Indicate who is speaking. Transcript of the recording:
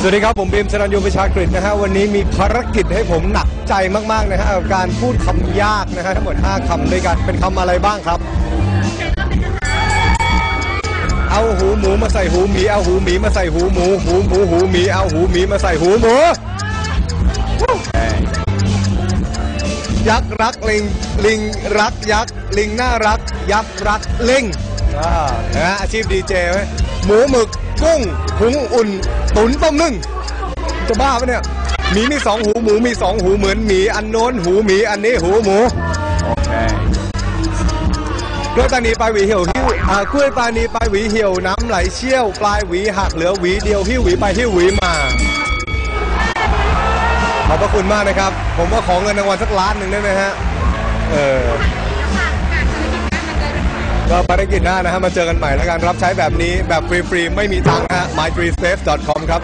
Speaker 1: สวัสดีครับ ผมบีมสรัญยูประชากฤษนะฮะวันนี้มีภารกิจให้ผมหนักใจมาก ๆ นะฮะกับการพูดคำยากนะฮะทั้งหมด 5คำด้วยกันเป็นคำอะไรบ้างครับ เอาหูหมูมาใส่หูหมีเอาหูหมีมาใส่หูหมู หูหมูหูหมีเอาหูหมีมาใส่หูหมูยักษ์รักลิงลิงรักยักษ์ลิงน่ารัก ยักษ์รักลิงอ่านะฮะอาชีพดีเจไหมหมูหมึก กุ้งหุงอุ่น ตุ๋นต้มนึ่งจะบ้าปะเนี่ยหมีมีสองหูหมูมีสองหูเหมือนหมีอันโน้นหูหมีอันนี้หูหมูกล้วยตานีปลายหวีเหี่ยวหิ้วอ่ากล้วยตานีปลายหวีเหี่ยวน้ำไหลเชี่ยว ปลายหวีหักเหลือหวีเดียวหิ้วหวีไปหิ้วหวีมา ขอบพระคุณมากนะครับ ผมว่าขอเงินรางวัลสักล้านหนึ่งได้ไหมฮะ เออ ก็ภารกิจหน้านะฮะมาเจอกันใหม่แล้วกันรับใช้แบบนี้แบบฟรีๆไม่มีตังค์ฮะ myfreesafe.com ครับ